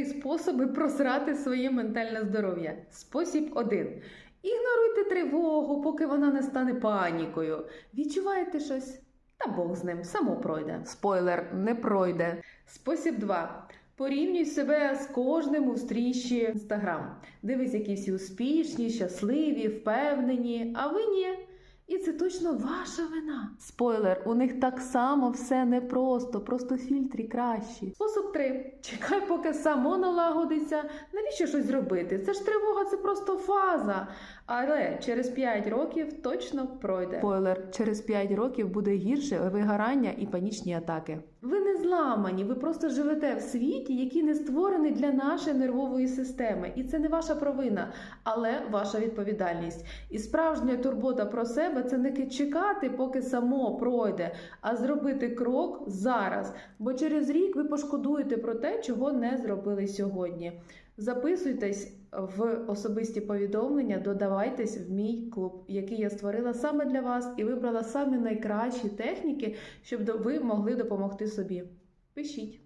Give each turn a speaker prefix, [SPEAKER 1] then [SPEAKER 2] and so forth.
[SPEAKER 1] Три способи просрати своє ментальне здоров'я. Спосіб 1. Ігноруйте тривогу, поки вона не стане панікою. Відчуваєте щось? Та Бог з ним, само пройде. Спойлер, не пройде. Спосіб 2. Порівнюй себе з кожним у стрічі Інстаграм. Дивись, які всі успішні, щасливі, впевнені, а ви ні. І це точно ваша вина. Спойлер, у них так само все непросто, просто фільтрі кращі. Спосіб 3. Чекай, поки само налагодиться. Навіщо щось робити? Це ж тривога, це просто фаза. Але через 5 років точно пройде. Спойлер, через 5 років буде гірше вигорання і панічні атаки. Ви не зламані, ви просто живете в світі, який не створений для нашої нервової системи. І це не ваша провина, але ваша відповідальність. І справжня турбота про себе це не чекати, поки само пройде, а зробити крок зараз. Бо через рік ви пошкодуєте про те, чого не зробили сьогодні. Записуйтесь в особисті повідомлення, додавайтесь в мій клуб, який я створила саме для вас і вибрала саме найкращі техніки, щоб ви могли допомогти собі. Пишіть.